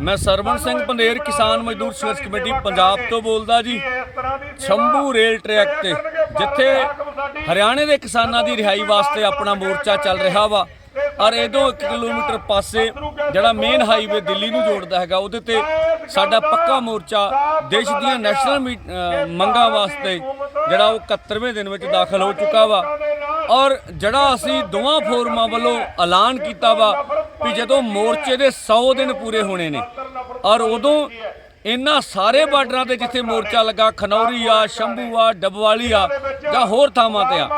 ਮੈਂ ਸਰਵਣ ਸਿੰਘ ਪੰਦੇਰ ਕਿਸਾਨ ਮਜ਼ਦੂਰ ਸੰਘਰਸ਼ ਕਮੇਟੀ, ਪੰਜਾਬ ਤੋਂ ਬੋਲਦਾ ਜੀ। ਸ਼ੰਭੂ ਰੇਲ ਟਰੈਕ ਤੇ, ਜਿੱਥੇ ਹਰਿਆਣੇ ਦੇ ਕਿਸਾਨਾਂ ਦੀ ਰਿਹਾਈ ਵਾਸਤੇ ਆਪਣਾ ਮੋਰਚਾ ਚੱਲ ਰਿਹਾ ਵਾ। ਔਰ ਇਹਦੋਂ 1 ਕਿਲੋਮੀਟਰ ਪਾਸੇ ਜਿਹੜਾ ਮੇਨ ਹਾਈਵੇ ਦਿੱਲੀ ਨੂੰ ਜੋੜਦਾ ਹੈਗਾ, ਉਹਦੇ ਤੇ ਸਾਡਾ ਪੱਕਾ ਮੋਰਚਾ ਦੇਸ਼ ਦੀਆਂ ਨੈਸ਼ਨਲ ਮੀ- ਮੰਗਾਂ ਵਾਸਤੇ ਜਿਹੜਾ ਉਹ 71ਵੇਂ ਦਿਨ ਵਿੱਚ ਦਾਖਲ ਹੋ ਚੁੱਕਾ ਵਾ। ਔਰ ਜਿਹੜਾ ਅਸੀਂ ਦੋਵਾਂ ਫੋਰਮਾਂ ਵੱਲੋਂ ਐਲਾਨ ਕੀਤਾ ਵਾ ਵੀ ਜਦੋਂ ਮੋਰਚੇ ਦੇ 100 ਦਿਨ ਪੂਰੇ ਹੋਣੇ ਨੇ, ਔਰ ਉਦੋਂ ਇਹਨਾਂ ਸਾਰੇ ਬਾਰਡਰਾਂ ਤੇ ਜਿੱਥੇ ਮੋਰਚਾ ਲੱਗਾ, ਖਨੌਰੀ ਆ, ਸ਼ੰਭੂ ਆ, ਡਬਵਾਲੀ ਆ, ਜਾਂ ਹੋਰ ਥਾਵਾਂ ਤੇ ਆ,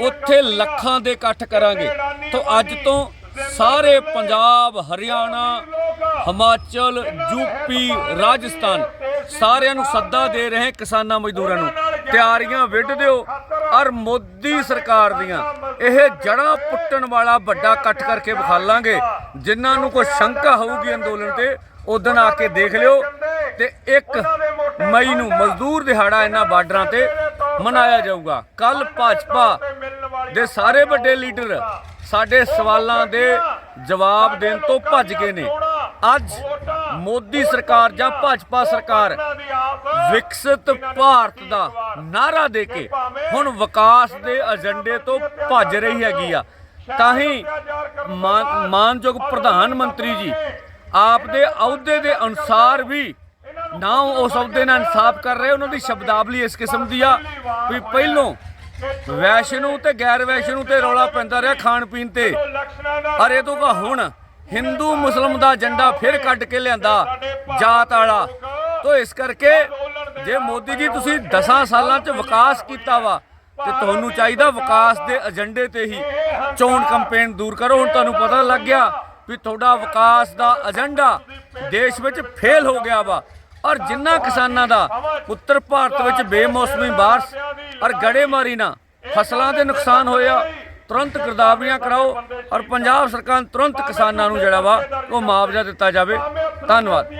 ਉੱਥੇ ਲੱਖਾਂ ਦੇ ਇਕੱਠ ਕਰਾਂਗੇ। ਤੋਂ ਅੱਜ ਤੋਂ ਸਾਰੇ ਪੰਜਾਬ, ਹਰਿਆਣਾ, ਹਿਮਾਚਲ ਯੂਪੀ ਰਾਜਸਥਾਨ, ਸਾਰਿਆਂ ਨੂੰ ਸੱਦਾ ਦੇ ਰਹੇ ਕਿਸਾਨਾਂ ਮਜ਼ਦੂਰਾਂ ਨੂੰ ਤਿਆਰੀਆਂ ਵਿੱਢ ਦਿਓ ਔਰ ਮੋਦੀ ਸਰਕਾਰ ਦੀਆਂ। ਇਹ ਜੜਾਂ ਪੁੱਟਣ ਵਾਲਾ ਵੱਡਾ ਇਕੱਠ ਕਰਕੇ ਵਿਖਾਲਾਂਗੇ ਜਿਨ੍ਹਾਂ ਨੂੰ ਕੋਈ ਸ਼ੰਕਾ ਹੋਊਗੀ ਅੰਦੋਲਨ ਤੇ ਉਦੋਂ ਆ ਕੇ ਦੇਖ ਲਿਓ। ਤੇ 1 ਮਈ ਨੂੰ ਮਜ਼ਦੂਰ ਦਿਹਾੜਾ ਇਹਨਾਂ ਬਾਰਡਰਾਂ ਤੇ ਮਨਾਇਆ ਜਾਊਗਾ। ਕੱਲ ਭਾਜਪਾ ਦੇ ਸਾਰੇ ਵੱਡੇ ਲੀਡਰ ਸਾਡੇ ਸਵਾਲਾਂ ਦੇ ਜਵਾਬ ਦੇਣ ਤੋਂ ਭੱਜ ਗਏ ਨੇ। ਅੱਜ ਮੋਦੀ ਸਰਕਾਰ ਜਾਂ ਭਾਜਪਾ ਸਰਕਾਰ ਵਿਕਸਿਤ ਭਾਰਤ ਦਾ ਨਾਰਾ ਦੇ ਕੇ ਹੁਣ ਵਿਕਾਸ ਦੇ ਏਜੰਡੇ ਤੋਂ ਭੱਜ ਰਹੀ ਹੈਗੀ ਆ। ਤਾਂ ਹੀ ਮਾਨਯੋਗ ਪ੍ਰਧਾਨ ਮੰਤਰੀ ਜੀ, ਆਪ ਦੇ ਅਹੁਦੇ ਦੇ ਅਨੁਸਾਰ ਵੀ ਨਾ ਉਹ ਉਸ ਅਹੁਦੇ ਨਾਲ ਇਨਸਾਫ ਕਰ ਰਹੇ, ਉਹਨਾਂ ਦੀ ਸ਼ਬਦਾਵਲੀ ਇਸ ਕਿਸਮ ਦੀ ਆ ਵੀ ਪਹਿਲੋਂ ਵੈਸ਼ਨੂ ਤੇ ਗੈਰ ਵੈਸ਼ਨੂ ਤੇ ਰੌਲਾ ਪੈਂਦਾ ਰਿਹਾ ਖਾਣ ਪੀਣ ਤੇ। ਅਰੇ ਇਹ ਤੋਂ ਕਾ ਹੁਣ ਹਿੰਦੂ ਮੁਸਲਮ ਦਾ ਏਜੰਡਾ ਫਿਰ ਕੱਢ ਕੇ ਲਿਆਂਦਾ ਜਾਤ ਵਾਲਾ। ਤੋਂ ਇਸ ਕਰਕੇ ਜੇ ਮੋਦੀ ਜੀ ਤੁਸੀਂ 10 ਸਾਲਾਂ 'ਚ ਵਿਕਾਸ ਕੀਤਾ ਵਾ ਤੇ ਤੁਹਾਨੂੰ ਚਾਹੀਦਾ ਵਿਕਾਸ ਦੇ ਏਜੰਡੇ ਤੇ ਹੀ ਚੋਣ ਕੰਪੇਨ ਦੂਰ ਕਰੋ। ਹੁਣ ਤੁਹਾਨੂੰ ਪਤਾ ਲੱਗ ਗਿਆ ਵੀ ਤੁਹਾਡਾ ਵਿਕਾਸ ਦਾ ਏਜੰਡਾ ਦੇਸ਼ ਵਿੱਚ ਫੇਲ ਹੋ ਗਿਆ ਵਾ। ਔਰ ਜਿੰਨਾ ਕਿਸਾਨਾਂ ਦਾ ਉੱਤਰ ਭਾਰਤ ਵਿੱਚ ਬੇਮੌਸਮੀ ਬਾਰਿਸ਼ ਔਰ ਗੜੇਮਾਰੀ ਨਾਲ ਫਸਲਾਂ ਦੇ ਨੁਕਸਾਨ ਹੋਇਆ, ਤੁਰੰਤ ਗਿਰਦਾਵਰੀਆਂ ਕਰਾਓ ਔਰ ਪੰਜਾਬ ਸਰਕਾਰ ਤੁਰੰਤ ਕਿਸਾਨਾਂ ਨੂੰ ਜਿਹੜਾ ਵਾ ਉਹ ਮੁਆਵਜ਼ਾ ਦਿੱਤਾ ਜਾਵੇ। ਧੰਨਵਾਦ।